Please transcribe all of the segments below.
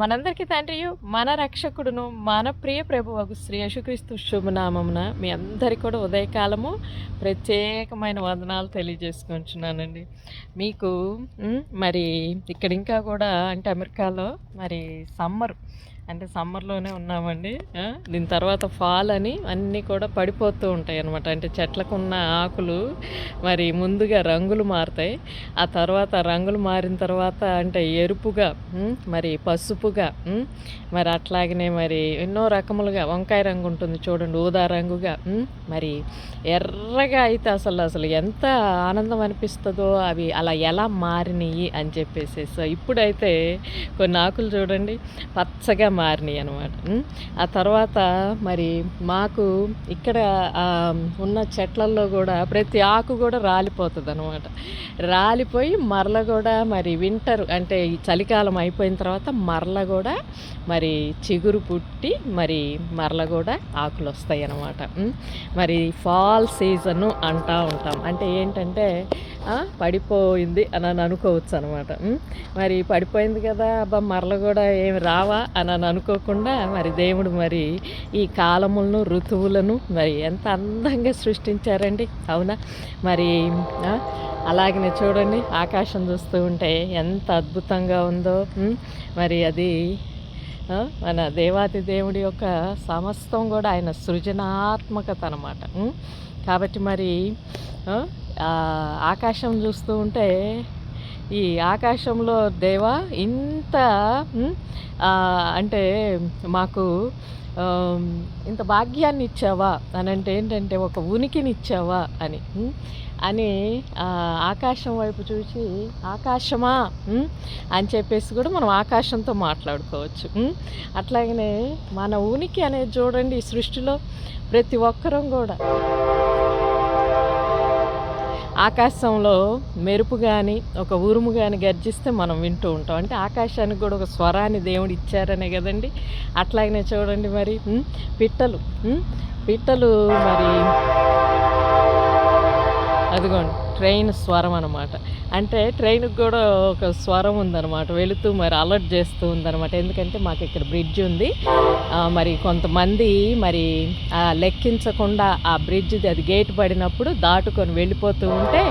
మనందరికీ తండ్రియు మన రక్షకుడును మన ప్రియ ప్రభువకు శ్రీ యశుక్రీస్తు శుభనామమున మీ అందరికీ కూడా ఉదయకాలము ప్రత్యేకమైన వందనాలు తెలియజేసుకుంటున్నానండి. మీకు మరి ఇక్కడ ఇంకా కూడా అంటే అమెరికాలో మరి సమ్మర్ అంటే సమ్మర్లోనే ఉన్నామండి. దీని తర్వాత ఫాల్ అని అన్నీ కూడా పడిపోతూ ఉంటాయి అన్నమాట. అంటే చెట్లకు ఉన్న ఆకులు మరి ముందుగా రంగులు మారుతాయి. ఆ తర్వాత రంగులు మారిన తర్వాత అంటే ఎరుపుగా మరి పసుపుగా మరి అట్లాగనే మరి ఎన్నో రకములుగా వంకాయ రంగు ఉంటుంది చూడండి ఊదా రంగుగా మరి ఎర్రగా అయితే అసలు అసలు ఎంత ఆనందం అనిపిస్తుందో అవి అలా ఎలా మారినాయి అని చెప్పేసి సో ఇప్పుడైతే కొన్ని ఆకులు చూడండి పచ్చగా మారినాయి అనమాట ఆ తర్వాత మరి మాకు ఇక్కడ ఉన్న చెట్లల్లో కూడా ప్రతి ఆకు కూడా రాలిపోతుంది అనమాట రాలిపోయి మరల కూడా మరి వింటర్ అంటే ఈ చలికాలం అయిపోయిన తర్వాత మరల కూడా మరి చిగురు పుట్టి మరి మరల కూడా ఆకులు వస్తాయి అన్నమాట మరి ఫాల్ సీజను అంటా ఉంటాం. అంటే ఏంటంటే పడిపోయింది అని అని అనుకోవచ్చు అనమాట మరి పడిపోయింది కదా అబ్బా మరల కూడా ఏమి రావా అని అని అనుకోకుండా మరి దేవుడు మరి ఈ కాలములను ఋతువులను మరి ఎంత అందంగా సృష్టించారండి. అవునా? మరి అలాగనే చూడండి ఆకాశం చూస్తూ ఉంటే ఎంత అద్భుతంగా ఉందో. మరి అది మన దేవాతి దేవుడి యొక్క సమస్తం కూడా ఆయన సృజనాత్మకత అనమాట కాబట్టి మరి ఆకాశం చూస్తూ ఉంటే ఈ ఆకాశంలో దేవా ఇంత అంటే మాకు ఇంత భాగ్యాన్ని ఇచ్చావా అని అంటే ఏంటంటే ఒక ఉనికిని ఇచ్చావా అని అని ఆకాశం వైపు చూసి ఆకాశమా అని చెప్పేసి కూడా మనం ఆకాశంతో మాట్లాడుకోవచ్చు అట్లాగనే మన ఉనికి అనేది చూడండి ఈ సృష్టిలో ప్రతి ఒక్కరం కూడా. ఆకాశంలో మెరుపు కానీ ఒక ఉరుము కానీ గర్జిస్తే మనం వింటూ ఉంటాం. అంటే ఆకాశానికి కూడా ఒక స్వరాన్ని దేవుడు ఇచ్చారనే కదండి. అట్లాగనే చూడండి మరి. పిట్టలు. పిట్టలు మరి. అదిగోండి. ట్రైన్ స్వరం అనమాట అంటే ట్రైన్కి కూడా ఒక స్వరం ఉందన్నమాట. వెళుతూ మరి అలర్ట్ చేస్తూ ఉందన్నమాట. ఎందుకంటే మాకు ఇక్కడ బ్రిడ్జ్ ఉంది. మరి కొంతమంది మరి లెక్కించకుండా ఆ బ్రిడ్జ్ది అది గేట్ పడినప్పుడు దాటుకొని వెళ్ళిపోతూ ఉంటే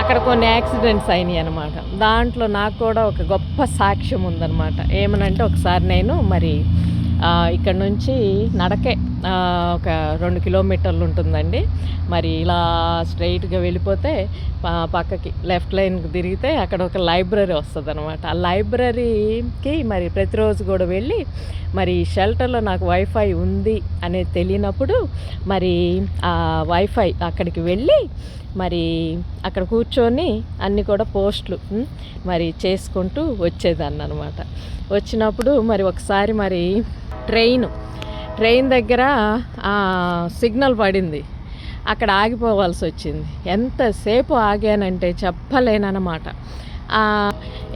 అక్కడ కొన్ని యాక్సిడెంట్స్ అయినాయి అనమాట దాంట్లో నాకు కూడా ఒక గొప్ప సాక్ష్యం ఉందన్నమాట. ఏమనంటే ఒకసారి నేను మరి ఇక్కడ నుంచి నడకే ఒక రెండు కిలోమీటర్లు ఉంటుందండి. మరి ఇలా స్ట్రైట్గా వెళ్ళిపోతే పక్కకి లెఫ్ట్ లైన్కి తిరిగితే అక్కడ ఒక లైబ్రరీ వస్తుంది అనమాట ఆ లైబ్రరీకి మరి ప్రతిరోజు కూడా వెళ్ళి మరి షెల్టర్లో నాకు వైఫై ఉంది అనేది తెలియనప్పుడు మరి ఆ వైఫై అక్కడికి వెళ్ళి మరి అక్కడ కూర్చొని అన్నీ కూడా పోస్టులు మరి చేసుకుంటూ వచ్చేదాన్ని అనమాట వచ్చినప్పుడు మరి ఒకసారి మరి ట్రైన్ ట్రైన్ దగ్గర సిగ్నల్ పడింది. అక్కడ ఆగిపోవాల్సి వచ్చింది. ఎంతసేపు ఆగానంటే చెప్పలేనన్నమాట.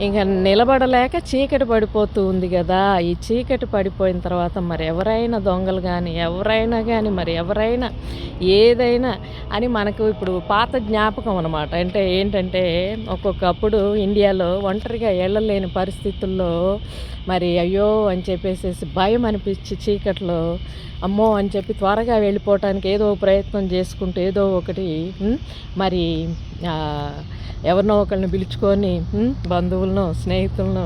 ఇంకా నిలబడలేక చీకటి పడిపోతూ ఉంది కదా. ఈ చీకటి పడిపోయిన తర్వాత మరి ఎవరైనా దొంగలు కానీ ఎవరైనా కానీ మరి ఎవరైనా ఏదైనా అని మనకు ఇప్పుడు పాత జ్ఞాపకం అనమాట అంటే ఏంటంటే ఒక్కొక్కప్పుడు ఇండియాలో ఒంటరిగా వెళ్ళలేని పరిస్థితుల్లో మరి అయ్యో అని చెప్పేసి భయం అనిపించి చీకట్లో అమ్మో అని చెప్పి త్వరగా వెళ్ళిపోవటానికి ఏదో ప్రయత్నం చేసుకుంటూ ఏదో ఒకటి మరి ఎవరినో ఒకరిని పిలుచుకొని బంధువులను స్నేహితులను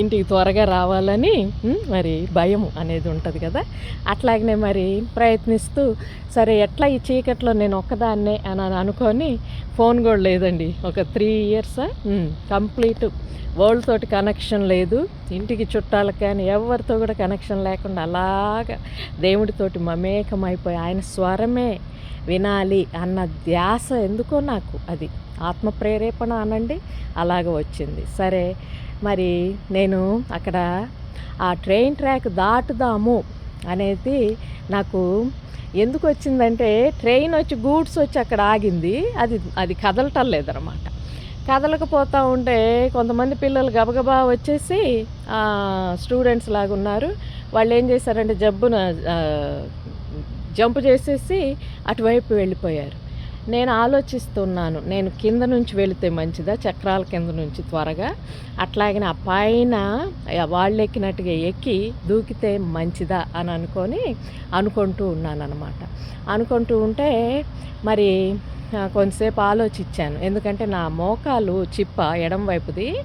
ఇంటికి త్వరగా రావాలని మరి భయం అనేది ఉంటుంది కదా. అట్లాగనే మరి ప్రయత్నిస్తూ సరే ఎట్లా ఈ చీకట్లో నేను ఒక్కదాన్నే అని అనుకొని ఫోన్ కూడా లేదండి. ఒక త్రీ ఇయర్స్ కంప్లీట్ వరల్డ్ తోటి కనెక్షన్ లేదు. ఇంటికి చుట్టాలకు కానీ ఎవరితో కూడా కనెక్షన్ లేకుండా అలాగా దేవుడితోటి మమేకమైపోయి ఆయన స్వరమే వినాలి అన్న ధ్యాస ఎందుకో నాకు అది. ఆత్మ ప్రేరేపణ అనండి. అలాగ వచ్చింది. సరే మరి నేను అక్కడ ఆ ట్రైన్ ట్రాక్ దాటుదాము అనేది నాకు ఎందుకు వచ్చిందంటే ట్రైన్ వచ్చి గూడ్స్ వచ్చి అక్కడ ఆగింది. అది అది కదలటం లేదనమాట. కదలకపోతూ ఉంటే కొంతమంది పిల్లలు గబగబా వచ్చేసి స్టూడెంట్స్ లాగా ఉన్నారు. వాళ్ళు ఏం చేశారంటే జబ్బున జంప్ చేసేసి అటువైపు వెళ్ళిపోయారు. నేను ఆలోచిస్తున్నాను నేను కింద నుంచి వెళితే మంచిదా చక్రాల కింద నుంచి త్వరగా? అట్లాగే ఆ పైన వాళ్ళు ఎక్కినట్టుగా ఎక్కి దూకితే మంచిదా అని అనుకొని అనుకుంటూ ఉన్నాను అనమాట అనుకుంటూ ఉంటే మరి కొంతసేపు ఆలోచించాను. ఎందుకంటే నా మోకాలు చిప్ప ఎడం వైపుది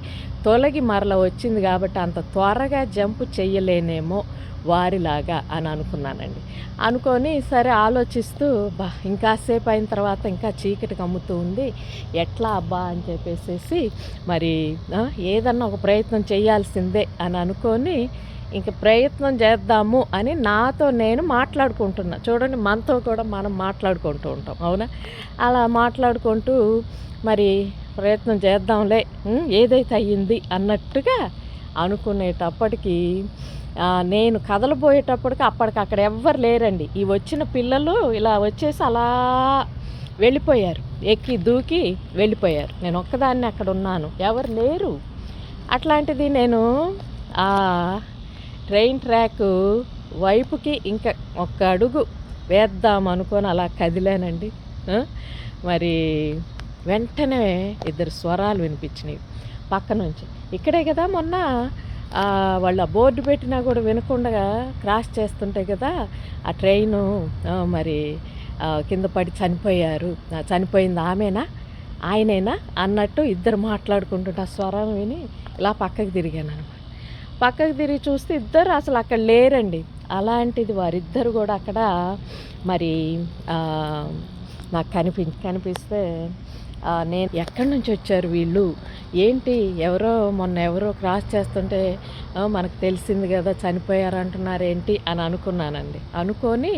తొలగి మరల వచ్చింది కాబట్టి అంత త్వరగా జంప్ చెయ్యలేనేమో వారిలాగా అని అనుకున్నానండి. అనుకొని సరే ఆలోచిస్తూ బా ఇంకాసేపు అయిన తర్వాత ఇంకా చీకటి కమ్ముతూ ఉంది. ఎట్లా అబ్బా? అని చెప్పేసేసి మరి ఏదన్నా ఒక ప్రయత్నం చేయాల్సిందే అని అనుకొని ఇంక ప్రయత్నం చేద్దాము అని నాతో నేను మాట్లాడుకుంటున్నా. చూడండి మనతో కూడా మనం మాట్లాడుకుంటూ ఉంటాం. అవునా? అలా మాట్లాడుకుంటూ మరి ప్రయత్నం చేద్దాంలే. ఏదైతే అయ్యింది? అన్నట్టుగా అనుకునేటప్పటికీ నేను కదలబోయేటప్పటికి అప్పటికి అక్కడ ఎవ్వరు లేరండి. ఈ వచ్చిన పిల్లలు ఇలా వచ్చేసి అలా వెళ్ళిపోయారు. ఎక్కి దూకి వెళ్ళిపోయారు. నేను ఒక్కదాన్ని అక్కడ ఉన్నాను. ఎవరు లేరు. అట్లాంటిది నేను ట్రైన్ ట్రాక్ వైపుకి ఇంకా ఒక్క అడుగు వేద్దాం అనుకొని అలా కదిలానండి. మరి వెంటనే ఇద్దరు స్వరాలు వినిపించినాయి పక్క నుంచి. ఇక్కడే కదా మొన్న వాళ్ళ బోర్డు పెట్టినా కూడా వినకుండా క్రాస్ చేస్తుంటే కదా ఆ ట్రైను మరి కింద పడి చనిపోయారు. చనిపోయింది ఆమెనా? ఆయనైనా? అన్నట్టు ఇద్దరు మాట్లాడుకుంటుంటే ఆ స్వరం విని ఇలా పక్కకి తిరిగాను అనమాట పక్కకు తిరిగి చూస్తే ఇద్దరు అసలు అక్కడ లేరండి. అలాంటిది వారిద్దరు కూడా అక్కడ మరి నాకు కనిపి కనిపిస్తే నేను ఎక్కడి నుంచి వచ్చారు వీళ్ళు? ఏంటి? ఎవరో మొన్న ఎవరో క్రాస్ చేస్తుంటే మనకు తెలిసింది కదా చనిపోయారు అంటున్నారు ఏంటి అని అనుకున్నానండి. అనుకొని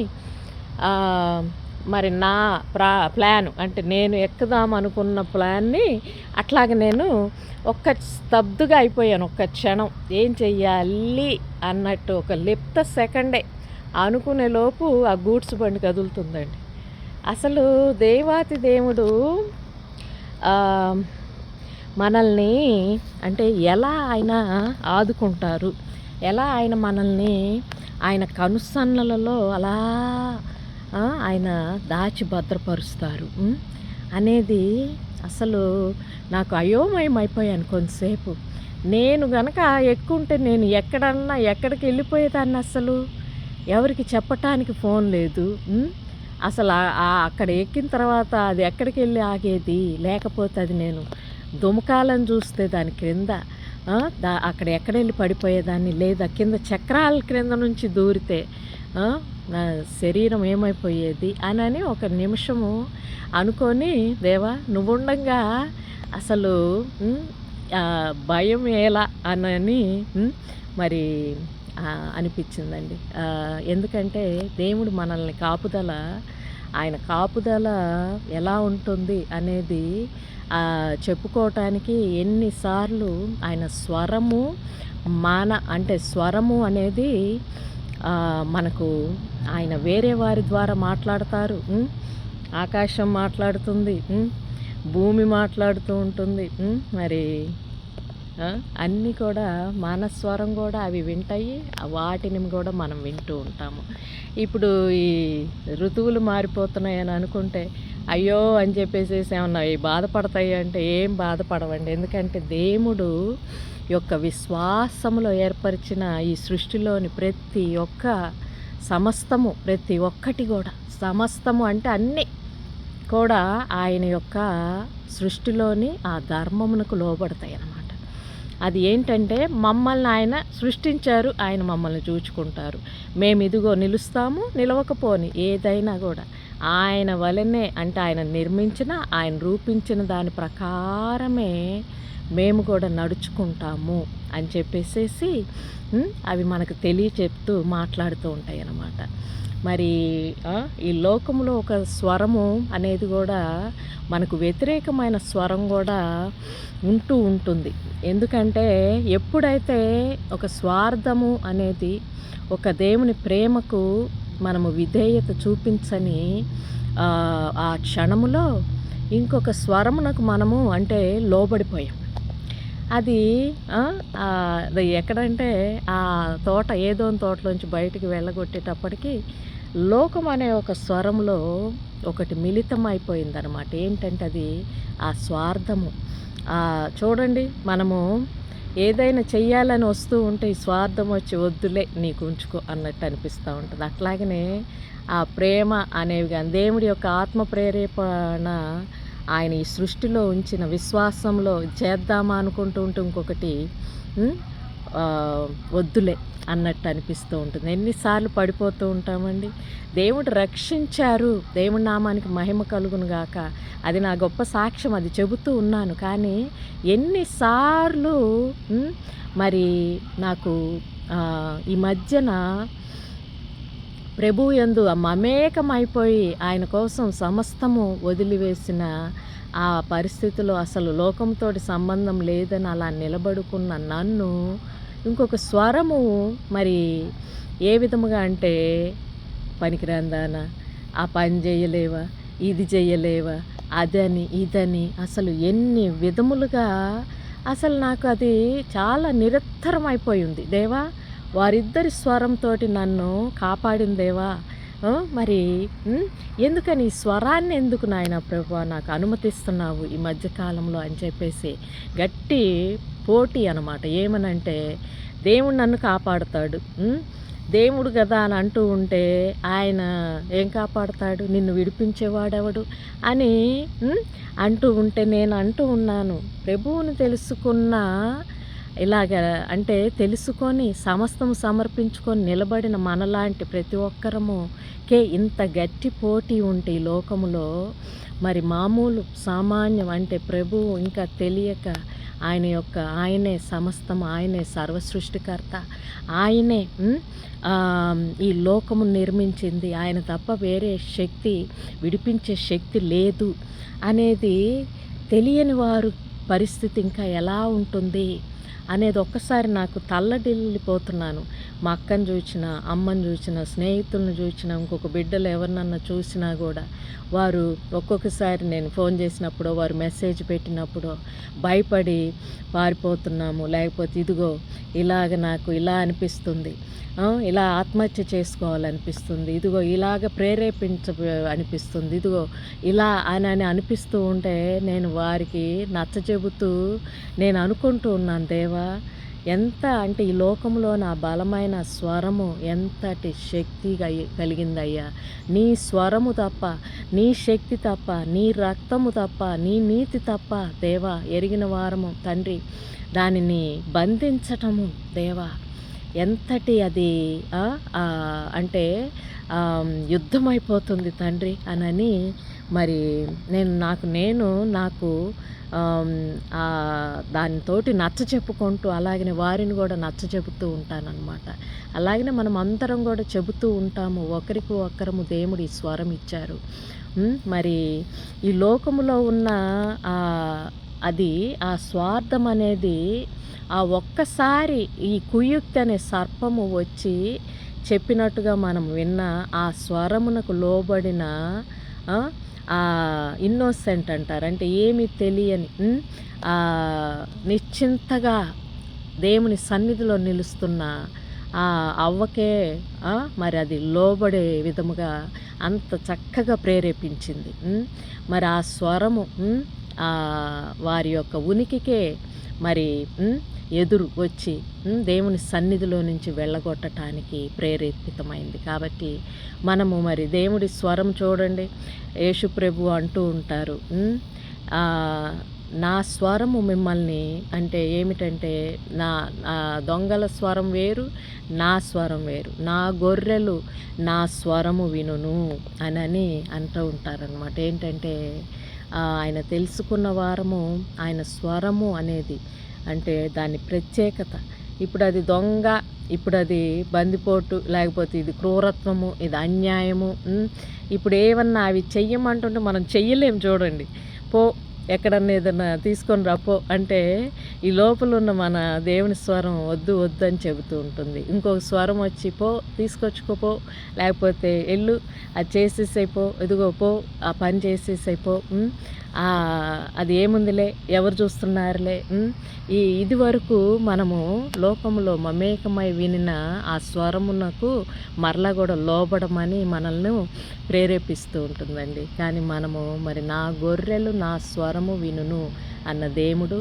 మరి నా ప్రా ప్లాన్ అంటే నేను ఎక్కుదాం అనుకున్న ప్లాన్ని అట్లాగే నేను ఒక్క స్తబ్దుగా అయిపోయాను ఒక్క క్షణం. ఏం చెయ్యాలి అన్నట్టు ఒక లిప్త సెకండే అనుకునే లోపు ఆ గూడ్స్ బండి కదులుతుందండి. అసలు దేవాతి దేవుడు మనల్ని అంటే ఎలా ఆయన ఆదుకుంటారు? ఎలా ఆయన మనల్ని ఆయన కనుసన్నలలో అలా ఆయన దాచి భద్రపరుస్తారు. అనేది అసలు నాకు అయోమయం అయిపోయాను కొంతసేపు. నేను గనక ఎక్కుంటే నేను ఎక్కడన్నా ఎక్కడికి వెళ్ళిపోయేదాన్ని అసలు? ఎవరికి చెప్పటానికి ఫోన్ లేదు. అసలు అక్కడ ఎక్కిన తర్వాత అది ఎక్కడికి వెళ్ళి ఆగేది? లేకపోతే అది నేను దుమకాలను చూస్తే దాని క్రింద దా అక్కడ ఎక్కడ వెళ్ళి పడిపోయేదాన్ని? లేదా కింద చక్రాల క్రింద నుంచి దూరితే నా శరీరం ఏమైపోయేది అని ఒక నిమిషము అనుకొని దేవా నువ్వుండగా అసలు భయం ఎలా? అనని మరి అనిపించిందండి. ఎందుకంటే దేవుడు మనల్ని కాపుదల ఆయన కాపుదల ఎలా ఉంటుంది అనేది చెప్పుకోవటానికి ఎన్నిసార్లు ఆయన స్వరము మాన అంటే స్వరము అనేది మనకు ఆయన వేరే వారి ద్వారా మాట్లాడతారు. ఆకాశం మాట్లాడుతుంది. భూమి మాట్లాడుతూ ఉంటుంది. మరి అన్నీ కూడా మన స్వరం కూడా అవి వింటాయి. వాటిని కూడా మనం వింటూ ఉంటాము. ఇప్పుడు ఈ ఋతువులు మారిపోతున్నాయని అనుకుంటే అయ్యో అని చెప్పేసి ఏమన్నా ఇవి బాధపడతాయి అంటే ఏం బాధపడవండి. ఎందుకంటే దేవుడు యొక్క విశ్వాసములో ఏర్పరిచిన ఈ సృష్టిలోని ప్రతి ఒక్క సమస్తము ప్రతి ఒక్కటి కూడా సమస్తము అంటే అన్నీ కూడా ఆయన యొక్క సృష్టిలోని ఆ ధర్మమునకు లోబడతాయి అన్నమాట. అది ఏంటంటే మమ్మల్ని ఆయన సృష్టించారు ఆయన మమ్మల్ని చూచుకుంటారు. మేము ఇదిగో నిలుస్తాము నిలవకపోని ఏదైనా కూడా ఆయన వలనే అంటే ఆయన నిర్మించిన ఆయన రూపించిన దాని ప్రకారమే మేము కూడా నడుచుకుంటాము అని చెప్పేసేసి అవి మనకు తెలియచెప్తూ మాట్లాడుతూ ఉంటాయి అన్నమాట మరి ఈ లోకంలో ఒక స్వరము అనేది కూడా మనకు వ్యతిరేకమైన స్వరం కూడా ఉంటూ ఉంటుంది. ఎందుకంటే ఎప్పుడైతే ఒక స్వార్థము అనేది ఒక దేవుని ప్రేమకు మనము విధేయత చూపించని ఆ క్షణములో ఇంకొక స్వరమునకు మనము అంటే లోబడిపోయాం. అది అది ఎక్కడంటే ఆ తోట ఏదో తోటలోంచి బయటికి వెళ్ళగొట్టేటప్పటికి లోకం అనే ఒక స్వరంలో ఒకటి మిళితం అయిపోయిందనమాట ఏంటంటే అది ఆ స్వార్థము. చూడండి మనము ఏదైనా చెయ్యాలని వస్తూ ఉంటే ఈ స్వార్థం వచ్చి వద్దులే నీకు ఉంచుకో అన్నట్టు అనిపిస్తూ ఉంటుంది. అట్లాగనే ఆ ప్రేమ అనేవి కానీ దేవుడి యొక్క ఆత్మ ప్రేరేపణ ఆయన ఈ సృష్టిలో ఉంచిన విశ్వాసంలో చేద్దామా అనుకుంటూ ఉంటే ఇంకొకటి వద్దులే అన్నట్టు అనిపిస్తూ ఉంటుంది. ఎన్నిసార్లు పడిపోతూ ఉంటామండి. దేవుడు రక్షించారు. దేవుడి నామానికి మహిమ కలుగును గాక. అది నా గొప్ప సాక్ష్యం. అది చెబుతూ ఉన్నాను. కానీ ఎన్నిసార్లు మరి నాకు ఈ మధ్యన ప్రభు ఎందు మమేకమైపోయి ఆయన కోసం సమస్తము వదిలివేసిన ఆ పరిస్థితిలో అసలు లోకంతో సంబంధం లేదని అలా నిలబడుకున్న నన్ను ఇంకొక స్వరము మరి ఏ విధముగా అంటే పనికిరాందానా? ఆ పని చేయలేవా ఇది చేయలేవా అదని ఇదని అసలు ఎన్ని విధములుగా అసలు నాకు అది చాలా నిరంతరం అయిపోయింది దేవా వారిద్దరి స్వరంతో నన్ను కాపాడిందేవా? మరి ఎందుకని ఈ స్వరాన్ని ఎందుకు నాయన ప్రభు నాకు అనుమతిస్తున్నావు ఈ మధ్యకాలంలో అని చెప్పేసి గట్టి పోటీ అనమాట ఏమనంటే దేవుడు నన్ను కాపాడుతాడు. దేవుడు కదా అని అంటూ ఉంటే ఆయన ఏం కాపాడుతాడు? నిన్ను విడిపించేవాడెవడు? అని అంటూ ఉంటే నేను అంటూ ఉన్నాను. ప్రభువుని తెలుసుకున్న ఇలాగ అంటే తెలుసుకొని సమస్తం సమర్పించుకొని నిలబడిన మనలాంటి ప్రతి ఒక్కరము కే ఇంత గట్టి పోటీ ఉంటే ఈ లోకములో మరి మామూలు సామాన్యం అంటే ప్రభువు ఇంకా తెలియక ఆయన యొక్క ఆయనే సమస్తం ఆయనే సర్వసృష్టికర్త ఆయనే ఈ లోకము నిర్మించింది ఆయన తప్ప వేరే శక్తి విడిపించే శక్తి లేదు అనేది తెలియని వారు పరిస్థితి ఇంకా ఎలా ఉంటుంది? అనేది ఒక్కసారి నాకు తల్లడిల్లిపోతున్నాను. మా అక్కని చూసిన అమ్మని చూసిన స్నేహితులను చూసిన ఇంకొక బిడ్డలు ఎవరినన్నా చూసినా కూడా వారు ఒక్కొక్కసారి నేను ఫోన్ చేసినప్పుడో వారు మెసేజ్ పెట్టినప్పుడో భయపడి పారిపోతున్నాము. లేకపోతే ఇదిగో ఇలాగ నాకు ఇలా అనిపిస్తుంది. ఇలా ఆత్మహత్య చేసుకోవాలనిపిస్తుంది. ఇదిగో ఇలాగ ప్రేరేపించ అనిపిస్తుంది. ఇదిగో ఇలా అని అని అనిపిస్తూ ఉంటే నేను వారికి నచ్చ చెబుతూ నేను అనుకుంటూ ఉన్నాను దేవా. ఎంత అంటే ఈ లోకంలో నా బలమైన స్వరము ఎంతటి శక్తి కలిగిందయ్యా? నీ స్వరము తప్ప నీ శక్తి తప్ప నీ రక్తము తప్ప నీ నీతి తప్ప దేవా ఎరిగిన వారము తండ్రి దానిని బంధించటము దేవా? ఎంతటి అది అంటే యుద్ధం యుద్ధమైపోతుంది తండ్రి అనని మరి నేను నాకు నేను నాకు దానితోటి నచ్చ చెప్పుకుంటూ అలాగనే వారిని కూడా నచ్చ చెబుతూ ఉంటానన్నమాట. అలాగనే మనం అందరం కూడా చెబుతూ ఉంటాము ఒకరికి ఒకరము దేవుడి స్వరం ఇచ్చారు. మరి ఈ లోకములో ఉన్న ఆ, అది ఆ స్వార్థం అనేది ఆ ఒక్కసారి ఈ కుయుక్తి అనే సర్పము వచ్చి చెప్పినట్టుగా మనం విన్న ఆ స్వరమునకు లోబడిన ఇన్నోసెంట్ అంటారు. అంటే ఏమీ తెలియని నిశ్చింతగా దేవుని సన్నిధిలో నిలుస్తున్న ఆ అవ్వకే మరి అది లోబడే విధముగా అంత చక్కగా ప్రేరేపించింది. మరి ఆ స్వరము ఆ వారి యొక్క ఉనికికే మరి ఎదురు వచ్చి దేవుని సన్నిధిలో నుంచి వెళ్ళగొట్టడానికి ప్రేరేపితమైంది. కాబట్టి మనము మరి దేవుడి స్వరం చూడండి. యేసుప్రభు అంటూ ఉంటారు నా స్వరము మిమ్మల్ని అంటే ఏమిటంటే నా దొంగల స్వరం వేరు నా స్వరం వేరు. నా గొర్రెలు నా స్వరము వినును అనని అంటూ ఉంటారనమాట ఏంటంటే ఆయన తెలుసుకున్న వారము ఆయన స్వరము అనేది అంటే దాని ప్రత్యేకత. ఇప్పుడు అది దొంగ ఇప్పుడు అది బందిపోటు లేకపోతే ఇది క్రూరత్వము ఇది అన్యాయము ఇప్పుడు ఏమన్నా అవి చెయ్యమంటుంటే మనం చెయ్యలేం చూడండి. పో ఎక్కడన్నా ఏదన్నా తీసుకొని రాపో అంటే ఈ లోపల ఉన్న మన దేవుని స్వరం వద్దు వద్దు అని చెబుతూ ఉంటుంది. ఇంకొక స్వరం వచ్చి పో తీసుకొచ్చుకోపో లేకపోతే ఎల్లు అది చేసేసైపో ఇదిగో పో ఆ పని చేసేసైపో అది ఏముందిలే? ఎవరు చూస్తున్నారులే? ఈ ఇది వరకు మనము లోకంలో మమేకమై వినిన ఆ స్వరమునకు మరలా కూడా లోబడమని మనల్ని ప్రేరేపిస్తూ ఉంటుందండి. కానీ మనము మరి నా గొర్రెలు నా స్వరము వినును అన్న దేవుడు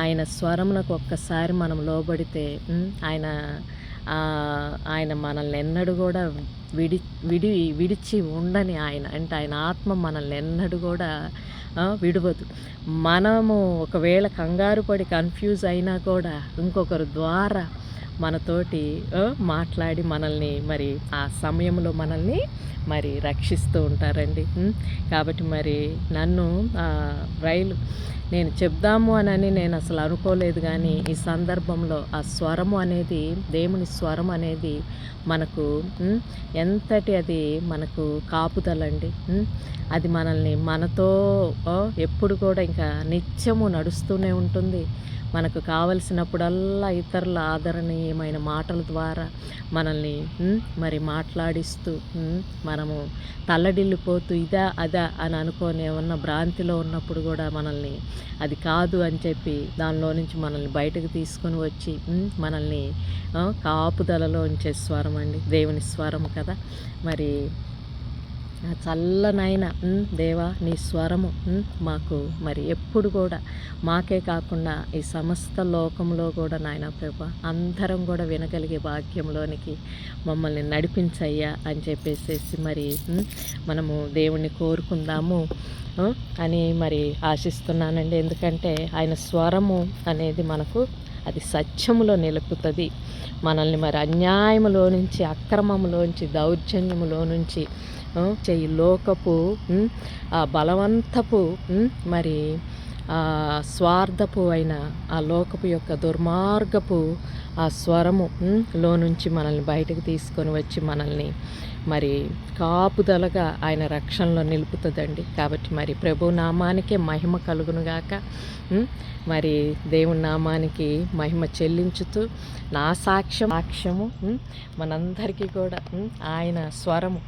ఆయన స్వరమునకు ఒక్కసారి మనం లోబడితే ఆయన ఆయన మనల్ని ఎన్నడూ కూడా విడి విడి విడిచి ఉండని ఆయన. అంటే ఆయన ఆత్మ మనల్ని ఎన్నడూ కూడా విడవదు మనము ఒకవేళ కంగారు పడి కన్ఫ్యూజ్ అయినా కూడా ఇంకొకరు ద్వారా మనతోటి మాట్లాడి మనల్ని మరి ఆ సమయంలో మనల్ని మరి రక్షిస్తూ ఉంటారండి. కాబట్టి మరి నన్ను రైలు నేను చెప్దాము అని నేను అసలు అనుకోలేదు కానీ ఈ సందర్భంలో ఆ స్వరము అనేది దేవుని స్వరం అనేది మనకు ఎంతటి అది మనకు కాపుదలండి. అది మనల్ని మనతో ఎప్పుడు కూడా ఇంకా నిత్యము నడుస్తూనే ఉంటుంది. మనకు కావలసినప్పుడల్లా ఇతరుల ఆదరణీయమైన మాటల ద్వారా మనల్ని మరి మాట్లాడిస్తూ మనము తల్లడిల్లిపోతూ ఇదా అదా అని అనుకొని ఏమన్నా భ్రాంతిలో ఉన్నప్పుడు కూడా మనల్ని అది కాదు అని చెప్పి దానిలో నుంచి మనల్ని బయటకు తీసుకొని వచ్చి మనల్ని కాపుదలలో ఉంచే స్వరం అండి దేవుని స్వరం కదా. మరి ఆ చల్లనైన దేవా నీ స్వరము మాకు మరి ఎప్పుడు కూడా మాకే కాకుండా ఈ సమస్త లోకంలో కూడా నాయన ప్రభా అందరం కూడా వినగలిగే భాగ్యంలోనికి మమ్మల్ని నడిపించయ్యా అని చెప్పేసేసి మరి మనము దేవుణ్ణి కోరుకుందాము అని మరి ఆశిస్తున్నానండి. ఎందుకంటే ఆయన స్వరము అనేది మనకు అది సత్యములో నిలుపుతుంది. మనల్ని మరి అన్యాయములో నుంచి అక్రమములోంచి దౌర్జన్యములో నుంచి చెయ్యి లోకపు ఆ బలవంతపు మరి ఆ స్వార్థపు అయిన ఆ లోకపు యొక్క దుర్మార్గపు ఆ స్వరము లో నుంచి మనల్ని బయటకు తీసుకొని వచ్చి మనల్ని మరి కాపుదలగా ఆయన రక్షణలో నిలుపుతుందండి. కాబట్టి మరి ప్రభు నామానికే మహిమ కలుగునుగాక మరి దేవుని నామానికి మహిమ చెల్లించుతూ నా సాక్ష్యం సాక్ష్యము మనందరికీ కూడా ఆయన స్వరము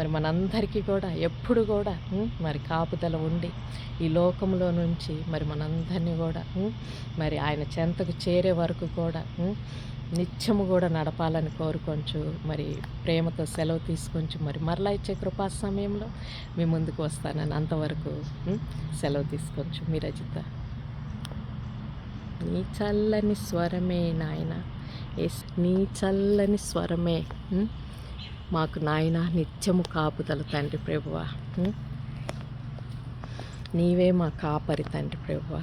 మరి మనందరికీ కూడా ఎప్పుడు కూడా మరి కాపుదల ఉండి ఈ లోకంలో నుంచి మరి మనందరినీ కూడా మరి ఆయన చెంతకు చేరే వరకు కూడా నిత్యము కూడా నడపాలని కోరుకొంచు మరి ప్రేమతో సెలవు తీసుకొంచు మరి మరలా ఇచ్చే కృపా సమయంలో మీ ముందుకు వస్తానని అంతవరకు సెలవు తీసుకొంచు. మీ రజిత. నీ చల్లని స్వరమే నాయన. ఎస్ నీ చల్లని స్వరమే మాకు నాయన నిత్యము కాపుదల తండ్రి ప్రభువ. నీవే మా కాపరి తండ్రి ప్రభువ.